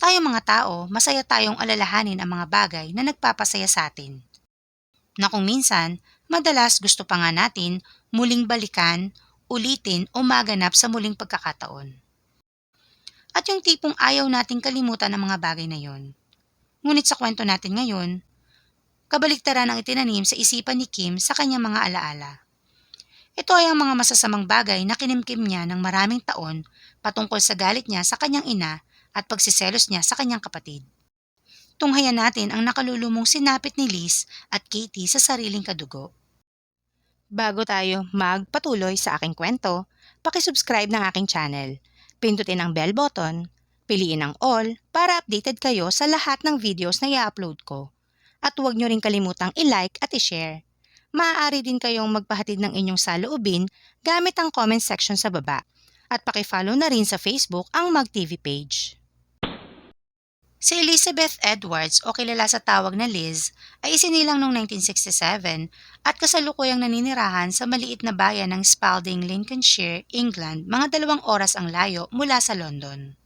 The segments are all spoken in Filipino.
Tayo mga tao, masaya tayong alalahanin ang mga bagay na nagpapasaya sa atin. Na kung minsan, madalas gusto pa nga natin muling balikan, ulitin o maganap sa muling pagkakataon. At yung tipong ayaw nating kalimutan ang mga bagay na yon. Ngunit sa kwento natin ngayon, kabaligtaran ang itinanim sa isipan ni Kim sa kanyang mga alaala. Ito ay ang mga masasamang bagay na kinimkim niya ng maraming taon patungkol sa galit niya sa kanyang ina at pagsiselos niya sa kanyang kapatid. Tunghayan natin ang nakalulumong sinapit ni Liz at Katie sa sariling kadugo. Bago tayo magpatuloy sa aking kwento, pakisubscribe ng aking channel. Pindutin ang bell button, piliin ang all para updated kayo sa lahat ng videos na i-upload ko at huwag nyo rin kalimutang i-like at i-share. Maaari din kayong magpahatid ng inyong saloobin gamit ang comment section sa baba at pakifollow na rin sa Facebook ang MagTV page. Si Elizabeth Edwards o kilala sa tawag na Liz ay isinilang noong 1967 at kasalukuyang naninirahan sa maliit na bayan ng Spalding, Lincolnshire, England mga dalawang oras ang layo mula sa London.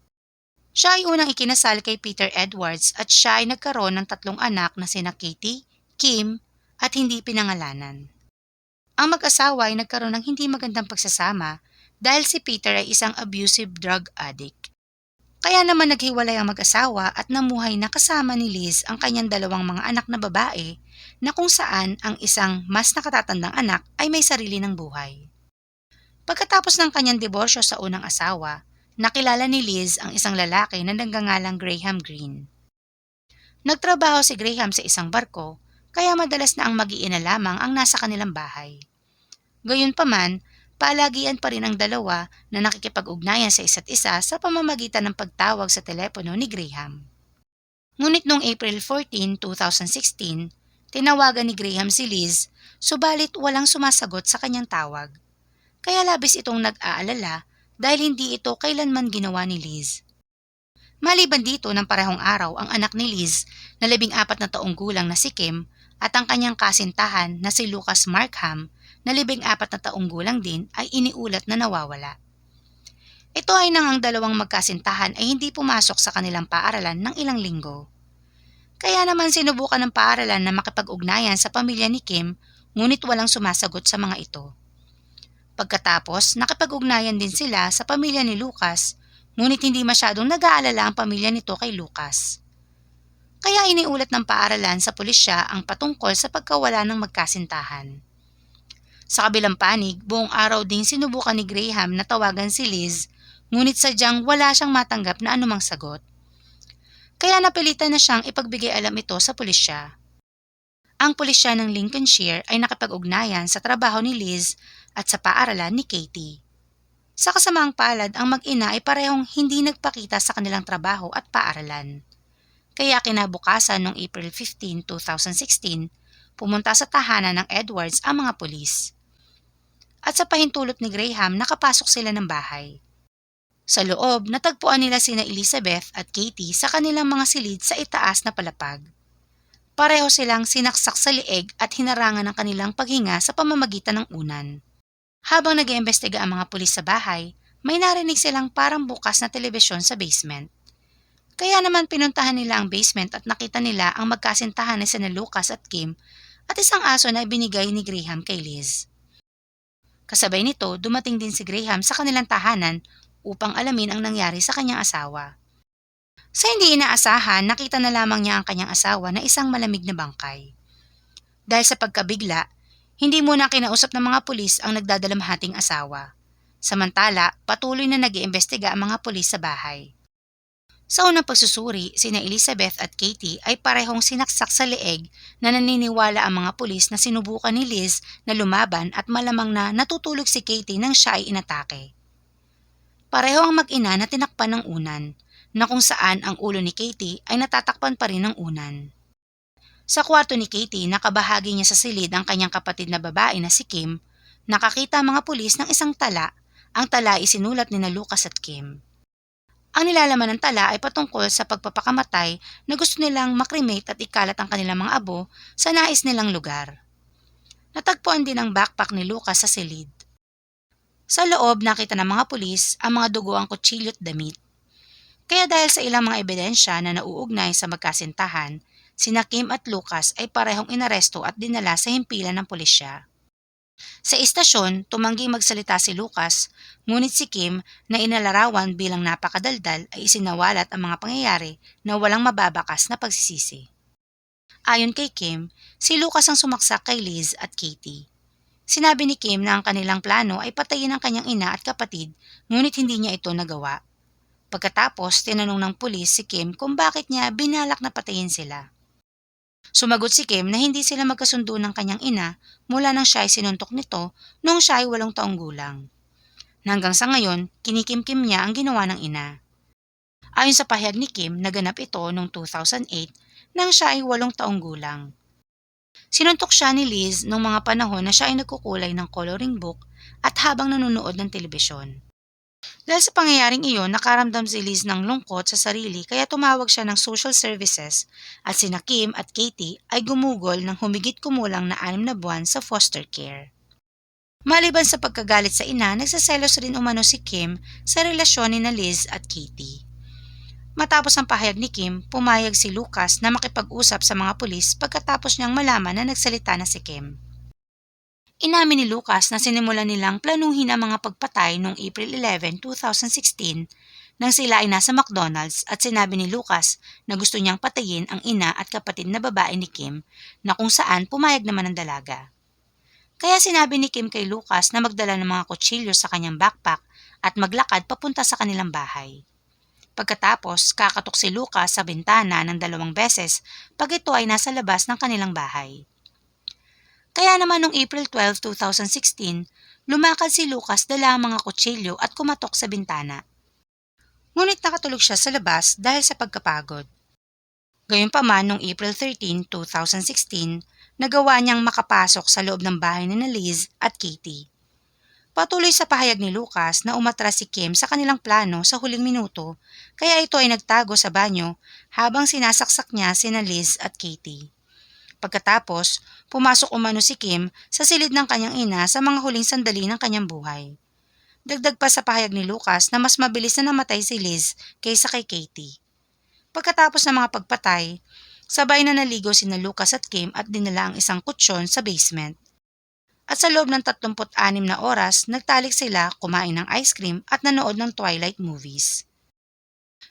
Siya ay unang ikinasal kay Peter Edwards at siya ay nagkaroon ng tatlong anak na sina Katie, Kim, at hindi pinangalanan. Ang mag-asawa ay nagkaroon ng hindi magandang pagsasama dahil si Peter ay isang abusive drug addict. Kaya naman naghiwalay ang mag-asawa at namuhay na kasama ni Liz ang kanyang dalawang mga anak na babae na kung saan ang isang mas nakatatandang anak ay may sarili ng buhay. Pagkatapos ng kanyang diborsyo sa unang asawa, nakilala ni Liz ang isang lalaki na nagngangalang Graham Greene. Nagtrabaho si Graham sa isang barko, kaya madalas na ang mag-iina lamang ang nasa kanilang bahay. Gayunpaman, palagian pa rin ang dalawa na nakikipag-ugnayan sa isa't isa sa pamamagitan ng pagtawag sa telepono ni Graham. Ngunit noong April 14, 2016, tinawagan ni Graham si Liz, subalit walang sumasagot sa kanyang tawag. Kaya labis itong nag-aalala dahil hindi ito kailanman ginawa ni Liz. Maliban dito ng parehong araw ang anak ni Liz na labing apat na taong gulang na si Kim at ang kanyang kasintahan na si Lucas Markham na labing apat na taong gulang din ay iniulat na nawawala. Ito ay nang ang dalawang magkasintahan ay hindi pumasok sa kanilang paaralan ng ilang linggo. Kaya naman sinubukan ng paaralan na makipag-ugnayan sa pamilya ni Kim ngunit walang sumasagot sa mga ito. Pagkatapos, nakipag-ugnayan din sila sa pamilya ni Lucas, ngunit hindi masyadong nag-aalala ang pamilya nito kay Lucas. Kaya iniulat ng paaralan sa pulisya ang patungkol sa pagkawala ng magkasintahan. Sa kabilang panig, buong araw din sinubukan ni Graham na tawagan si Liz, ngunit sadyang wala siyang matanggap na anumang sagot. Kaya napilitan na siyang ipagbigay alam ito sa pulisya. Ang pulisya ng Lincolnshire ay nakipag-ugnayan sa trabaho ni Liz at sa paaralan ni Katie. Sa kasamaang palad, ang mag-ina ay parehong hindi nagpakita sa kanilang trabaho at paaralan. Kaya kinabukasan noong April 15, 2016, pumunta sa tahanan ng Edwards ang mga pulis. At sa pahintulot ni Graham, nakapasok sila ng bahay. Sa loob, natagpuan nila sina Elizabeth at Katie sa kanilang mga silid sa itaas na palapag. Pareho silang sinaksak sa lieg at hinarangan ng kanilang paghinga sa pamamagitan ng unan. Habang nag iimbestiga ang mga pulis sa bahay, may narinig silang parang bukas na telebisyon sa basement. Kaya naman pinuntahan nila ang basement at nakita nila ang magkasintahan ni sina Lucas at Kim at isang aso na ibinigay ni Graham kay Liz. Kasabay nito, dumating din si Graham sa kanilang tahanan upang alamin ang nangyari sa kanyang asawa. Sa hindi inaasahan, nakita na lamang niya ang kanyang asawa na isang malamig na bangkay. Dahil sa pagkabigla, hindi muna kinausap ng mga pulis ang nagdadalamhating asawa. Samantala, patuloy na nag iimbestiga ang mga pulis sa bahay. Sa unang pagsusuri, sina Elizabeth at Katie ay parehong sinaksak sa leeg na naniniwala ang mga pulis na sinubukan ni Liz na lumaban at malamang na natutulog si Katie nang siya ay inatake. Pareho ang mag-ina na tinakpan ng unan na kung saan ang ulo ni Katie ay natatakpan pa rin ng unan. Sa kwarto ni Katie, nakabahagi niya sa silid ang kanyang kapatid na babae na si Kim, nakakita ang mga pulis ng isang tala. Ang tala ay sinulat ni na Lucas at Kim. Ang nilalaman ng tala ay patungkol sa pagpapakamatay na gusto nilang makremate at ikalat ang kanilang mga abo sa nais nilang lugar. Natagpuan din ang backpack ni Lucas sa silid. Sa loob nakita ng mga pulis ang mga dugo ang kutsilyo at damit. Kaya dahil sa ilang mga ebidensya na nauugnay sa magkasintahan, sina Kim at Lucas ay parehong inaresto at dinala sa himpilan ng pulisya. Sa istasyon, tumangging magsalita si Lucas, ngunit si Kim na inalarawan bilang napakadaldal ay isinawalat ang mga pangyayari na walang mababakas na pagsisisi. Ayon kay Kim, si Lucas ang sumaksak kay Liz at Katie. Sinabi ni Kim na ang kanilang plano ay patayin ang kanyang ina at kapatid, ngunit hindi niya ito nagawa. Pagkatapos, tinanong ng pulis si Kim kung bakit niya binalak na patayin sila. Sumagot si Kim na hindi sila magkasundo ng kanyang ina mula nang siya ay sinuntok nito noong siya ay walong taong gulang. Hanggang sa ngayon, kinikimkim niya ang ginawa ng ina. Ayon sa pahayag ni Kim, naganap ito noong 2008 nang siya ay walong taong gulang. Sinuntok siya ni Liz noong mga panahon na siya ay nagkukulay ng coloring book at habang nanonood ng telebisyon. Dahil sa pangyayaring iyon, nakaramdam si Liz ng lungkot sa sarili kaya tumawag siya ng social services at sina Kim at Katie ay gumugol ng humigit kumulang na anim na buwan sa foster care. Maliban sa pagkagalit sa ina, nagsaselos rin umano si Kim sa relasyon ni na Liz at Katie. Matapos ang pahayag ni Kim, pumayag si Lucas na makipag-usap sa mga pulis pagkatapos niyang malaman na nagsalita na si Kim. Inamin ni Lucas na sinimulan nilang planuhin ang mga pagpatay noong April 11, 2016 nang sila ay nasa McDonald's at sinabi ni Lucas na gusto niyang patayin ang ina at kapatid na babae ni Kim na kung saan pumayag naman ang dalaga. Kaya sinabi ni Kim kay Lucas na magdala ng mga kutsilyo sa kanyang backpack at maglakad papunta sa kanilang bahay. Pagkatapos, kakatok si Lucas sa bintana ng dalawang beses pag ito ay nasa labas ng kanilang bahay. Kaya naman noong April 12, 2016, lumakad si Lucas dala ang mga kutsilyo at kumatok sa bintana. Ngunit nakatulog siya sa labas dahil sa pagkapagod. Gayunpaman noong April 13, 2016, nagawa niyang makapasok sa loob ng bahay ni Liz at Katie. Patuloy sa pahayag ni Lucas na umatras si Kim sa kanilang plano sa huling minuto, kaya ito ay nagtago sa banyo habang sinasaksak niya sina Liz at Katie. Pagkatapos, pumasok umano si Kim sa silid ng kanyang ina sa mga huling sandali ng kanyang buhay. Dagdag pa sa pahayag ni Lucas na mas mabilis na namatay si Liz kaysa kay Katie. Pagkatapos ng mga pagpatay, sabay na naligo sina Lucas at Kim at dinala ang isang kutsyon sa basement. At sa loob ng 36 na oras, nagtalik sila, kumain ng ice cream at nanood ng Twilight movies.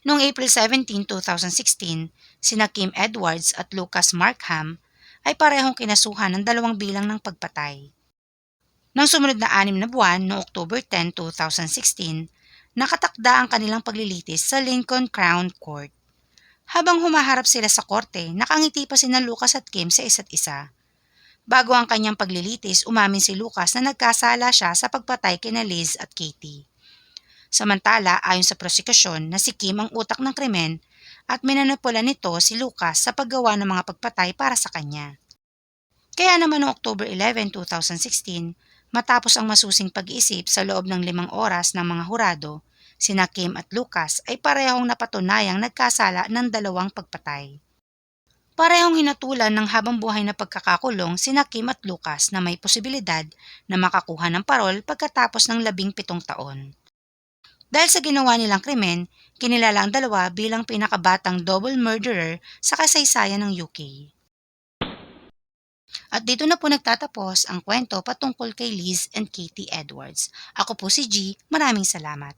Noong April 17, 2016, sina Kim Edwards at Lucas Markham ay parehong kinasuhan ng dalawang bilang ng pagpatay. Nang sumunod na anim na buwan noong October 10, 2016, nakatakda ang kanilang paglilitis sa Lincoln Crown Court. Habang humaharap sila sa korte, nakangiti pa sina Lucas at Kim sa isa't isa. Bago ang kanyang paglilitis, umamin si Lucas na nagkasala siya sa pagpatay kina Liz at Katie. Samantala, ayon sa prosekusyon na si Kim ang utak ng krimen at minanipula nito si Lucas sa paggawa ng mga pagpatay para sa kanya. Kaya naman noong October 11, 2016, matapos ang masusing pag-iisip sa loob ng limang oras ng mga hurado, sina Kim at Lucas ay parehong napatunayang nagkasala ng dalawang pagpatay. Parehong hinatulan ng habang buhay na pagkakakulong sina Kim at Lucas na may posibilidad na makakuha ng parol pagkatapos ng labing pitong taon. Dahil sa ginawa nilang krimen, kinilala ang dalawa bilang pinakabatang double murderer sa kasaysayan ng UK. At dito na po nagtatapos ang kwento patungkol kay Liz and Katie Edwards. Ako po si G. Maraming salamat.